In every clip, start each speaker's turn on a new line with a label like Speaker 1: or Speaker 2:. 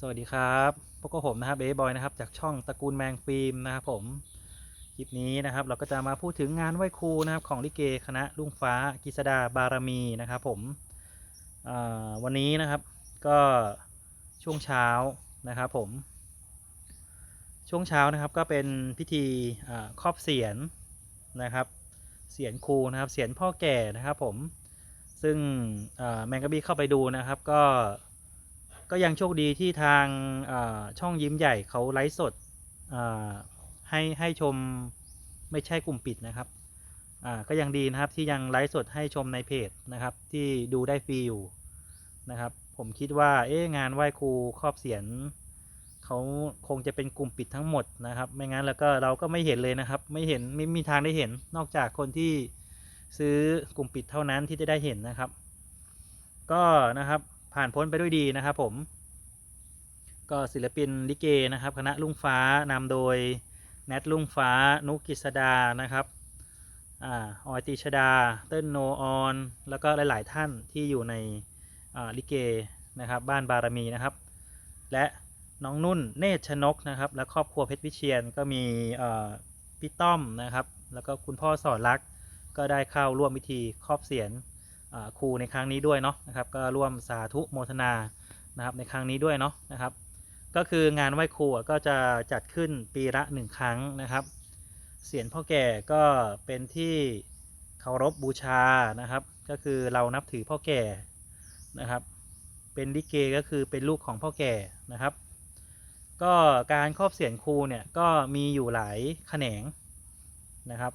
Speaker 1: สวัสดีครับพวกบผมนะครับเบย์บอยนะครับจากช่องตระกูลแมงฟิล์มนะครับผมคลิปนี้นะครับเราก็จะมาพูดถึงงานไหว้ครูนะครับของลิเกคณะลุงฟ้ากิษดาบารมีนะครับผมวันนี้นะครับก็ช่วงเช้านะครับผม ช่วงเช้านะครับก็เป็นพิธีครอบเสียนนะครับเสียนครูนะครับเสียนพ่อแก่นะครับผมซึ่งแมงกะบี้เข้าไปดูนะครับก็ ก็ยังโชคดีที่ทางช่องยิ้มใหญ่เขาไลฟ์สดให้ให้ชมไม่ใช่กลุ่มปิดนะครับก็ยังดีนะครับที่ยังไลฟ์สดให้ชมในเพจนะครับที่ดูได้ฟรีอยู่นะครับ ผมคิดว่าเอ๊งานไหว้ครูครอบเสียนเขาคงจะเป็นกลุ่มปิดทั้งหมดนะครับ ไม่งั้นแล้วก็เราก็ไม่เห็นเลยนะครับ ไม่เห็นไม่มีทางได้เห็นนอกจากคนที่ซื้อกลุ่มปิดเท่านั้นที่จะได้เห็นนะครับ ก็นะครับ ผ่านพ้นไปด้วยดีนะครับผม ก็ศิลปินลิเกนะครับ คณะลุงฟ้านำโดยแนทลุงฟ้า นุกกิษดานะครับออยติชดา เติ้ลโนออน แล้วก็หลาย ๆ ท่านที่อยู่ในลิเกนะครับ บ้านบารมีนะครับ และน้องนุ่นเนตรชนกนะครับ และครอบครัวเพชรวิเชียนก็มีพี่ต้อมนะครับ แล้วก็คุณพ่อสอนรักก็ได้เข้าร่วมพิธีครอบเสียน ครูในครั้งนี้ด้วยเนาะนะครับก็ร่วมสาธุโมทนานะครับในครั้งนี้ด้วยเนาะนะครับ ก็คืองานไหว้ครูก็จะจัดขึ้นปีละหนึ่งครั้งนะครับเสียนพ่อแก่ก็เป็นที่เคารพบูชานะครับ ก็คือเรานับถือพ่อแก่นะครับ เป็นลิเกก็คือเป็นลูกของพ่อแก่นะครับ ก็การครอบเสียนครูเนี่ยก็มีอยู่หลายแขนงนะครับ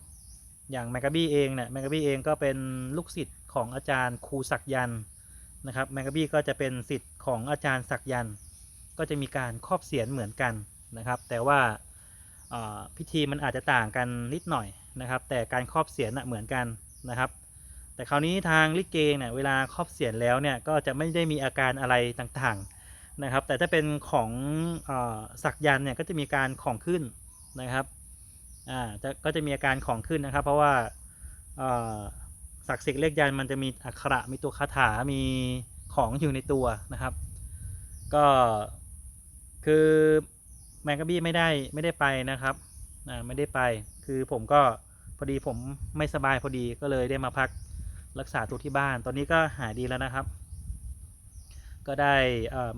Speaker 1: อย่างแมกกาบี้เองเนี่ยแมกกาบี้เองก็เป็นลูกศิษย์ ของอาจารย์ครูศักยันต์นะครับแมกกาบี้ก็จะเป็นศิษย์ของอาจารย์ศักยันต์ก็จะมีการครอบเสียนเหมือนกันนะครับ แต่ว่าพิธีมันอาจจะต่างกันนิดหน่อยนะครับ แต่การครอบเสียนน่ะเหมือนกันนะครับ แต่คราวนี้ทางลิเกเนี่ยเวลาครอบเสียนแล้วเนี่ยก็จะไม่ได้มีอาการอะไรต่างๆนะครับ แต่ถ้าเป็นของอศักยันต์เนี่ยก็จะมีการของขึ้นนะครับอ่าก็จะมีอาการของขึ้นนะครับ เพราะว่า ศักดิ์สิทธิ์เลขยันมันจะมีอักขระมีตัวคาถา มีของอยู่ในตัวนะครับ ก็คือแมงกะบี้ไม่ได้ไม่ได้ไปนะครับอ่าไม่ได้ไปคือผมก็พอดีผมไม่สบายพอดีก็เลยได้มาพักรักษาตัวที่บ้าน ตอนนี้ก็หายดีแล้วนะครับ ก็ได้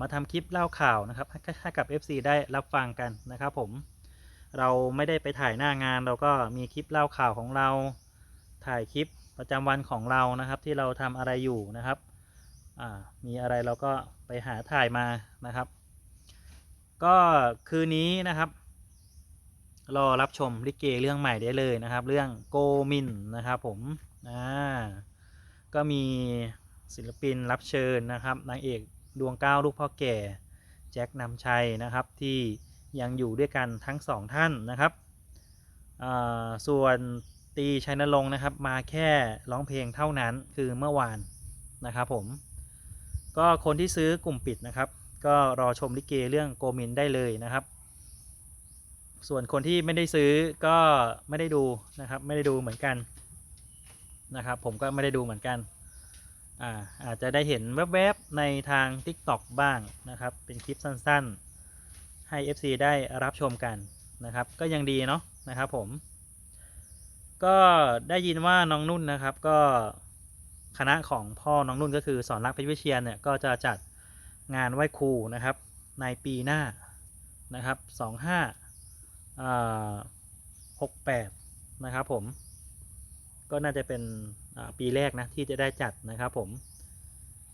Speaker 1: มาทำคลิปเล่าข่าวนะครับให้กับ FC ได้รับฟังกันนะครับผมเราไม่ได้ไปถ่ายหน้างาน เราก็มีคลิปเล่าข่าวของเราถ่ายคลิป ประจำวันของเรานะครับ ที่เราทำอะไรอยู่นะครับมีอะไรเราก็ไปหาถ่ายมานะครับ ก็คืนนี้นะครับ รอรับชมลิเกเรื่องใหม่ได้เลยนะครับ เรื่องโกมินนะครับผมอ่าก็มีศิลปินรับเชิญนะครับนางเอกดวงก้าวลูกพ่อแก่แจ็คนำชัยนะครับที่ยังอยู่ด้วยกันทั้งสองท่านนะครับส่วน ตีชัยนรงค์นะครับ มาแค่ร้องเพลงเท่านั้นคือเมื่อวานนะครับผม ก็คนที่ซื้อกลุ่มปิดนะครับ ก็รอชมลิเกเรื่องโกมินได้เลยนะครับ ส่วนคนที่ไม่ได้ซื้อก็ไม่ได้ดูนะครับ ไม่ได้ดูเหมือนกันนะครับ ผมก็ไม่ได้ดูเหมือนกันอ่าอาจจะได้เห็นแวบๆ ในทาง TikTok บ้างนะครับ เป็นคลิปสั้นๆ ให้ FC ได้รับชมกันนะครับ ก็ยังดีเนาะนะครับผม ก็ได้ยินว่าน้องนุ่นนะครับ ก็คณะของพ่อน้องนุ่นก็คือสอนรักเพชรวิเชียนเนี่ยก็จะจัดงานไหว้ครูนะครับ ในปีหน้านะครับสองห้าหกแปดนะครับผม ก็น่าจะเป็นปีแรกนะที่จะได้จัดนะครับผม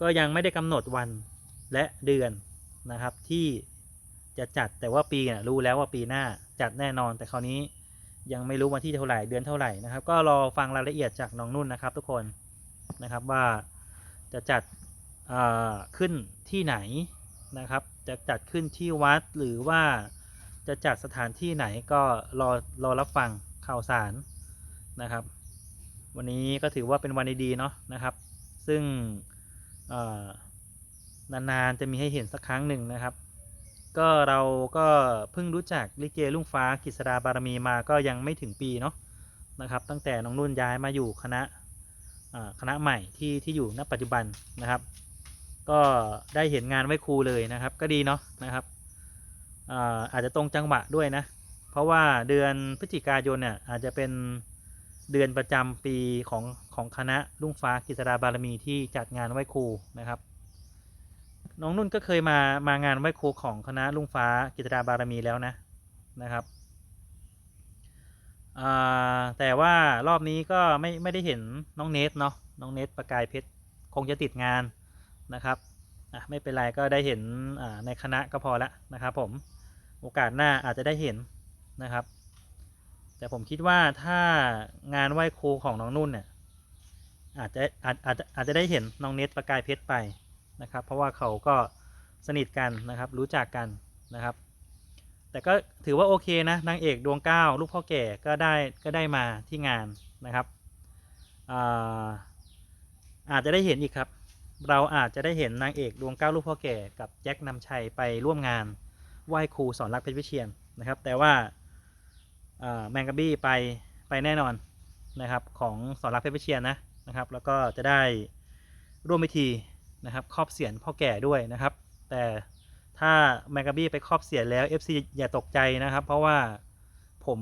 Speaker 1: ก็ยังไม่ได้กำหนดวันและเดือนนะครับที่จะจัดแต่ว่าปีน่ะรู้แล้วว่าปีหน้าจัดแน่นอนแต่คราวนี้ ยังไม่รู้วันที่เท่าไหร่เดือนเท่าไหร่นะครับ ก็รอฟังรายละเอียดจากน้องนุ่นนะครับ ทุกคนนะครับว่าจะจัดขึ้นที่ไหนนะครับ จะจัดขึ้นที่วัดหรือว่าจะจัดสถานที่ไหนก็รอรอรับฟังข่าวสารนะครับ วันนี้ก็ถือว่าเป็นวันดีๆเนาะนะครับ ซึ่งนานๆจะมีให้เห็นสักครั้งหนึ่งนะครับ ก็เราก็เพิ่งรู้จักลิเกลุงฟ้ากิษดาบารมีมาก็ยังไม่ถึงปีเนาะนะครับ ตั้งแต่น้องนุ่นย้ายมาอยู่คณะคณะใหม่ที่ที่อยู่ณปัจจุบันนะครับ ก็ได้เห็นงานไหว้ครูเลยนะครับ ก็ดีเนาะนะครับอาอาจจะตรงจังหวะด้วยนะ เพราะว่าเดือนพฤศจิกายนเนี่ยอาจจะเป็นเดือนประจำปีของของคณะรุ่งฟ้ากิจดาบารมีที่จัดงานไหว้ครูนะครับ น้องนุ่นก็เคยมามางานไหว้ครูของคณะรุ่งฟ้ากิจดาบารมีแล้วนะนะครับแต่ว่ารอบนี้ก็ไม่ไม่ได้เห็นน้องเนทเนาะน้องเนทประกายเพชรคงจะติดงานนะครับอะไม่เป็นไรก็ได้เห็นในคณะก็พอละนะครับผมโอกาสหน้าอาจจะได้เห็นนะครับ แต่ผมคิดว่าถ้างานไหว้ครูของน้องนุ่นเนี่ยอาจจะอาจอาจจะอาจจะได้เห็นน้องเนทประกายเพชรไป นะครับ เพราะว่าเขาก็สนิทกันนะครับ รู้จักกันนะครับ แต่ก็ถือว่าโอเคนะนางเอกดวงเก้าลูกพ่อแก่ก็ได้ก็ได้มาที่งานนะครับอาอาจจะได้เห็นอีกครับ เราอาจจะได้เห็นนางเอกดวงเก้าลูกพ่อแก่กับแจ็คนำชัยไปร่วมงานไหว้ครูสอนรักเพชรวิเชียนนะครับ แต่ว่าอ่าแมงกะบี้ไปไปแน่นอนนะครับของสอนรักเพชรวิเชียนนะนะครับ แล้วก็จะได้ร่วมพิธี นะครับครอบเสียนพ่อแก่ด้วยนะครับ แต่ถ้าแมกกาบี้ไปครอบเสียนแล้ว FC อย่าตกใจนะครับ เพราะว่าผม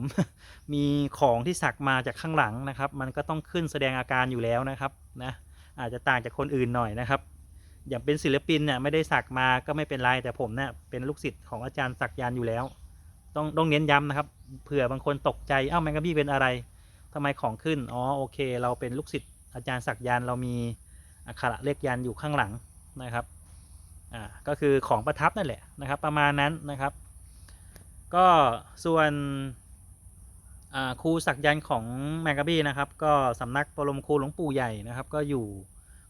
Speaker 1: มีของที่สักมาจากข้างหลังนะครับ มันก็ต้องขึ้นแสดงอาการอยู่แล้วนะครับนะอาจจะต่างจากคนอื่นหน่อยนะครับ อย่างเป็นศิลปินเนี่ยไม่ได้สักมาก็ไม่เป็นไรแต่ผมเนี่ยเป็นลูกศิษย์ของอาจารย์สักยันอยู่แล้ว ต้องต้องเน้นย้ำนะครับเผื่อบางคนตกใจเอ้าแมกกาบี้เป็นอะไรทำไมของขึ้นอ๋อโอเค เราเป็นลูกศิษย์อาจารย์สักยันเรามี อักขระเลขยันอยู่ข้างหลังนะครับอ่าก็คือของประทับนั่นแหละนะครับ ประมาณนั้นนะครับ ก็ส่วนครูศักยันต์ของแมกกาบี้นะครับ ก็สำนักปรมครูหลวงปู่ใหญ่นะครับ ก็อยู่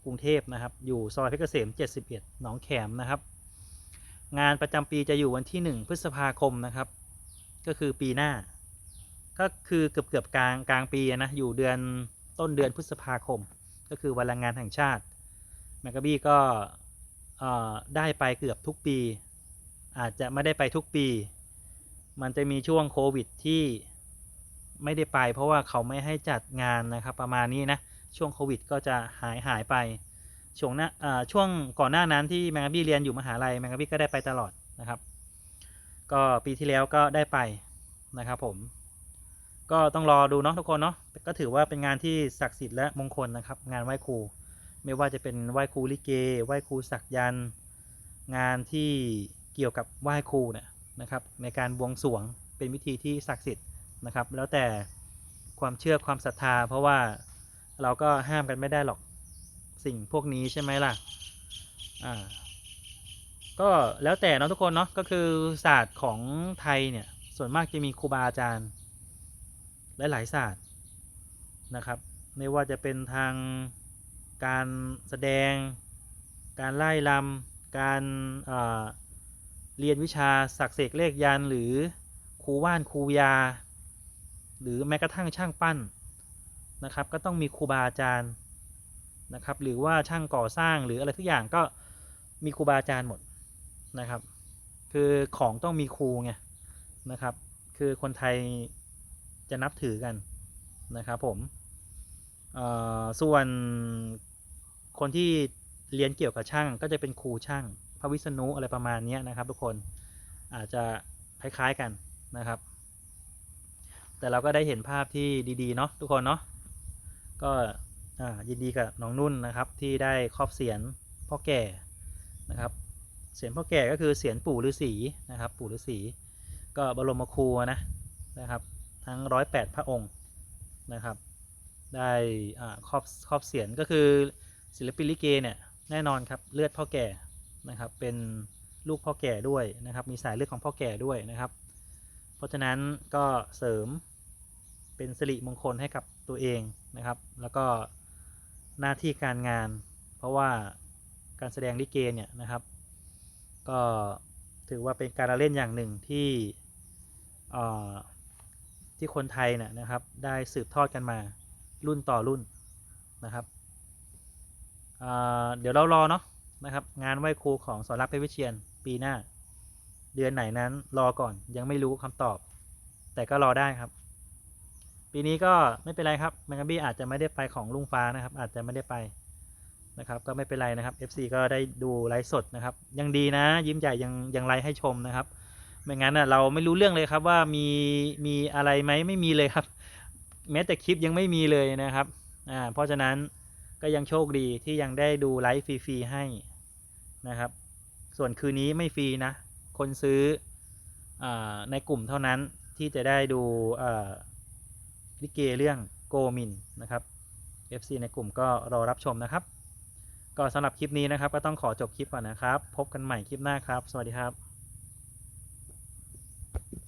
Speaker 1: กรุงเทพนะครับ อยู่ซอยเพชรเกษม 71 หนองแขมนะครับ งานประจำปีจะอยู่วันที่ 1 พฤษภาคมนะครับ ก็คือปีหน้า ก็คือเกือบเกือบกลางกลางปีนะ อยู่เดือนต้นเดือนพฤษภาคม ก็คือวันแรงงานแห่งชาติแมกกาบี้ก็ได้ไปเกือบทุกปี อาจจะไม่ได้ไปทุกปี มันจะมีช่วงโควิดที่ไม่ได้ไป เพราะว่าเขาไม่ให้จัดงานนะครับประมาณนี้นะช่วงโควิดก็จะหายหายไปช่วงหน้าช่วงก่อนหน้านั้นที่แมกกาบี้เรียนอยู่มหาลัยแมกกาบี้ก็ได้ไปตลอดนะครับ ก็ปีที่แล้วก็ได้ไปนะครับผม ก็ต้องรอดูเนาะทุกคนเนาะก็ถือว่าเป็นงานที่ศักดิ์สิทธิ์และมงคลนะครับ งานไหว้ครู ไม่ว่าจะเป็นไหว้ครูลิเก ไหว้ครูศักยันต์งานที่เกี่ยวกับไหว้ครูเนี่ยนะครับ ในการบวงสรวงเป็นวิธีที่ศักดิ์สิทธิ์นะครับ แล้วแต่ความเชื่อความศรัทธา เพราะว่าเราก็ห้ามกันไม่ได้หรอกสิ่งพวกนี้ใช่ไหมล่ะอ่าก็แล้วแต่เนาะทุกคนเนาะก็คือศาสตร์ของไทยเนี่ยส่วนมากจะมีครูบาอาจารย์ หลายศาสตร์นะครับ ไม่ว่าจะเป็นทางการแสดง การไล่ลำการเเรียนวิชาสักเสกเลขยันหรือครูว่านครูยา หรือแม้กระทั่งช่างปั้นนะครับ ก็ต้องมีครูบาอาจารย์นะครับ หรือว่าช่างก่อสร้างหรืออะไรทุกอย่างก็มีครูบาอาจารย์หมดนะครับ คือของต้องมีครูไงนะครับ คือคนไทย จะนับถือกันนะครับผมส่วนคนที่เรียนเกี่ยวกับช่างก็จะเป็นครูช่าง พระวิษณุอะไรประมาณนี้นะครับทุกคนอาจจะคล้ายๆกันนะครับ แต่เราก็ได้เห็นภาพที่ดีๆเนาะทุกคนเนาะก็ยินดีกับน้องนุ่นนะครับที่ได้ครอบเสียนพ่อแก่นะครับเสียนพ่อแก่ก็คือเสียนปู่ฤาษีนะครับ ปู่ฤาษีก็บรมครูนะนะครับ ทั้งร้อยแปดพระองค์นะครับ ได้ครอบครอบเสียนก็คือศิลปินลิเกเนี่ยแน่นอนครับเลือดพ่อแก่นะครับเป็นลูกพ่อแก่ด้วยนะครับมีสายเลือดของพ่อแก่ด้วยนะครับ เพราะฉะนั้นก็เสริมเป็นสิริมงคลให้กับตัวเองนะครับ แล้วก็หน้าที่การงาน เพราะว่าการแสดงลิเกเนี่ยนะครับ ก็ถือว่าเป็นการละเล่นอย่างหนึ่งที่อ่อ ที่คนไทยเนี่ยนะครับ ได้สืบทอดกันมารุ่นต่อรุ่นนะครับเดี๋ยวเรารอเนาะนะครับ งานไหว้ครูของสอนรักเพชรวิเชียนปีหน้า เดือนไหนนั้นรอก่อนยังไม่รู้คำตอบ แต่ก็รอได้ครับ ปีนี้ก็ไม่เป็นไรครับแมงกะบี้อาจจะไม่ได้ไปของลุงฟ้านะครับ อาจจะไม่ได้ไปนะครับ ก็ไม่เป็นไรนะครับ FC ก็ได้ดูไลฟ์สดนะครับ ยังดีนะ ยิ้มใหญ่ยังยังไลฟ์ให้ชมนะครับ ไม่งั้นอะเราไม่รู้เรื่องเลยครับว่ามีมีอะไรไหมไม่มีเลยครับ แม้แต่คลิปยังไม่มีเลยนะครับอ่าเพราะฉะนั้นก็ยังโชคดีที่ยังได้ดูไลฟ์ฟรีๆให้นะครับ ส่วนคืนนี้ไม่ฟรีนะ คนซื้ออาในกลุ่มเท่านั้นที่จะได้ดูอ่าลิเกเรื่องโกมินนะครับ FC ในกลุ่มก็รอรับชมนะครับ ก็สำหรับคลิปนี้นะครับ ก็ต้องขอจบคลิปก่อนนะครับ พบกันใหม่คลิปหน้าครับ สวัสดีครับ